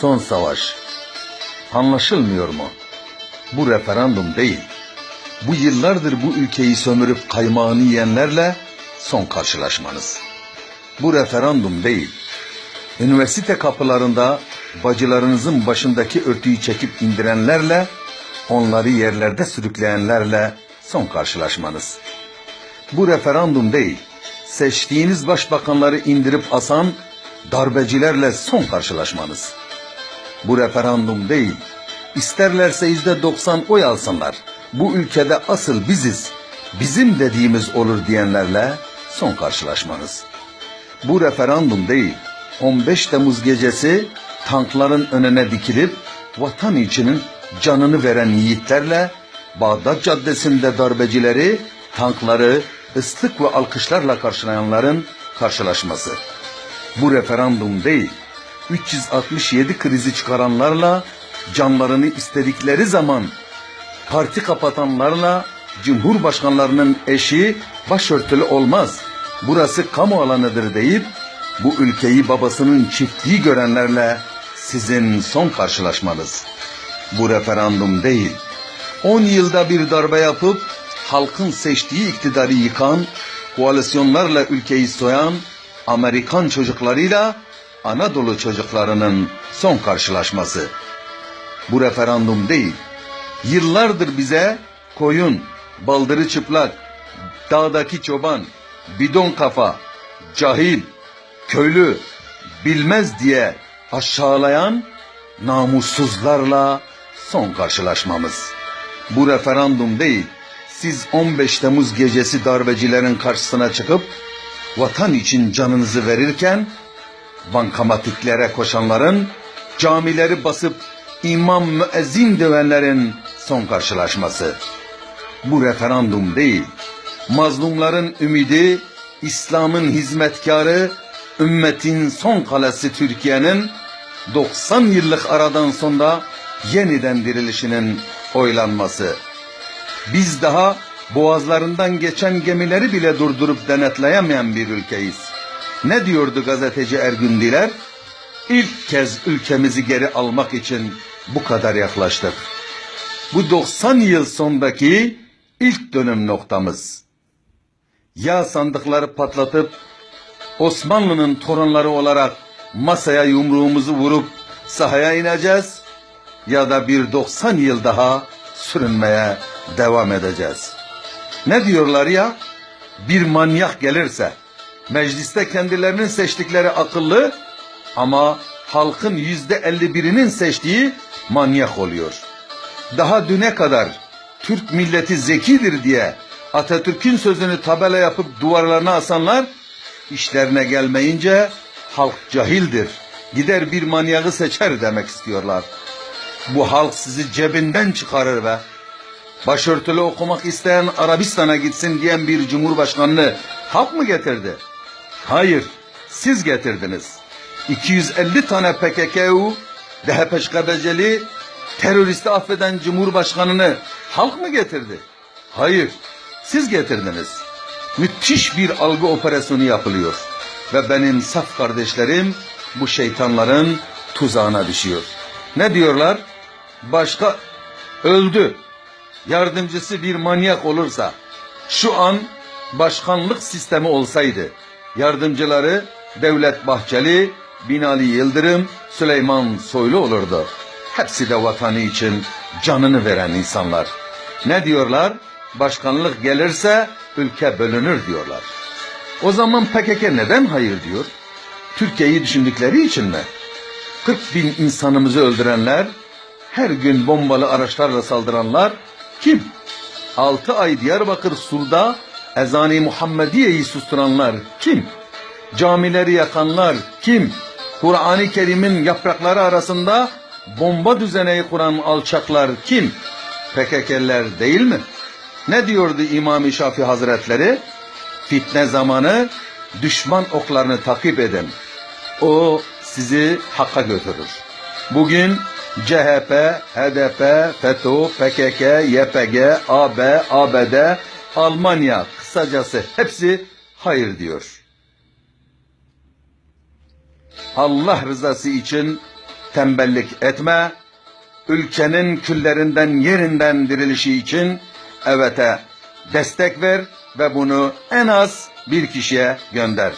son savaş. Anlaşılmıyor mu? Bu referandum değil. Bu yıllardır bu ülkeyi sömürüp kaymağını yiyenlerle son karşılaşmanız. Bu referandum değil. Üniversite kapılarında bacılarınızın başındaki örtüyü çekip indirenlerle, onları yerlerde sürükleyenlerle son karşılaşmanız. Bu referandum değil. Seçtiğiniz başbakanları indirip asan darbecilerle son karşılaşmanız. Bu referandum değil. İsterlerse yüzde 90 oy alsınlar. Bu ülkede asıl biziz. Bizim dediğimiz olur diyenlerle son karşılaşmanız. Bu referandum değil. 15 Temmuz gecesi tankların önüne dikilip vatan içinin canını veren yiğitlerle Bağdat Caddesi'nde darbecileri, tankları ıslık ve alkışlarla karşılayanların karşılaşması. Bu referandum değil. 367 krizi çıkaranlarla canlarını istedikleri zaman parti kapatanlarla Cumhurbaşkanlarının eşi başörtülü olmaz. Burası kamu alanıdır deyip bu ülkeyi babasının çiftliği görenlerle sizin son karşılaşmanız. Bu referandum değil. 10 yılda bir darbe yapıp halkın seçtiği iktidarı yıkan, koalisyonlarla ülkeyi soyan Amerikan çocuklarıyla Anadolu çocuklarının son karşılaşması. Bu referandum değil. Yıllardır bize koyun, baldırı çıplak, dağdaki çoban, bidon kafa, cahil, köylü, bilmez diye aşağılayan namussuzlarla son karşılaşmamız. Bu referandum değil. Siz 15 Temmuz gecesi darbecilerin karşısına çıkıp vatan için canınızı verirken bankamatiklere koşanların, camileri basıp imam müezzin dövenlerin son karşılaşması. Bu referandum değil. Mazlumların ümidi, İslam'ın hizmetkarı, ümmetin son kalesi Türkiye'nin 90 yıllık aradan sonra yeniden dirilişinin oylanması. Biz daha boğazlarından geçen gemileri bile durdurup denetleyemeyen bir ülkeyiz. Ne diyordu gazeteci Ergün Diler? İlk kez ülkemizi geri almak için bu kadar yaklaştık. Bu 90 yıl sondaki ilk dönüm noktamız. Ya sandıkları patlatıp Osmanlı'nın torunları olarak masaya yumruğumuzu vurup sahaya ineceğiz ya da bir 90 yıl daha sürünmeye devam edeceğiz. Ne diyorlar ya? Bir manyak gelirse mecliste kendilerinin seçtikleri akıllı ama halkın yüzde elli birinin seçtiği manyak oluyor. Daha düne kadar Türk milleti zekidir diye Atatürk'ün sözünü tabela yapıp duvarlarına asanlar işlerine gelmeyince halk cahildir. Gider bir manyağı seçer demek istiyorlar. Bu halk sizi cebinden çıkarır be. Başörtülü okumak isteyen Arabistan'a gitsin diyen bir cumhurbaşkanını halk mı getirdi? Hayır, siz getirdiniz. 250 tane PKK'u, DHP'şkabeceli, teröristi affeden cumhurbaşkanını halk mı getirdi? Hayır, siz getirdiniz. Müthiş bir algı operasyonu yapılıyor. Ve benim saf kardeşlerim bu şeytanların tuzağına düşüyor. Ne diyorlar? Başka öldü. Yardımcısı bir manyak olursa şu an başkanlık sistemi olsaydı yardımcıları Devlet Bahçeli, Binali Yıldırım, Süleyman Soylu olurdu. Hepsi de vatanı için canını veren insanlar. Ne diyorlar? Başkanlık gelirse ülke bölünür diyorlar. O zaman PKK neden hayır diyor? Türkiye'yi düşündükleri için mi? 40 bin insanımızı öldürenler, her gün bombalı araçlarla saldıranlar kim? 6 ay Diyarbakır Sur'da ezan-ı Muhammediye'yi susturanlar kim? Camileri yakanlar kim? Kur'an-ı Kerim'in yaprakları arasında bomba düzeneyi kuran alçaklar kim? PKK'ler değil mi? Ne diyordu İmam-ı Şafii Hazretleri? Fitne zamanı düşman oklarını takip edin. O sizi hakka götürür. Bugün CHP, HDP, FETÖ, PKK, YPG, AB, ABD, Almanya kısacası hepsi hayır diyor. Allah rızası için tembellik etme. Ülkenin küllerinden yerinden dirilişi için evet'e destek ver ve bunu en az bir kişiye gönder.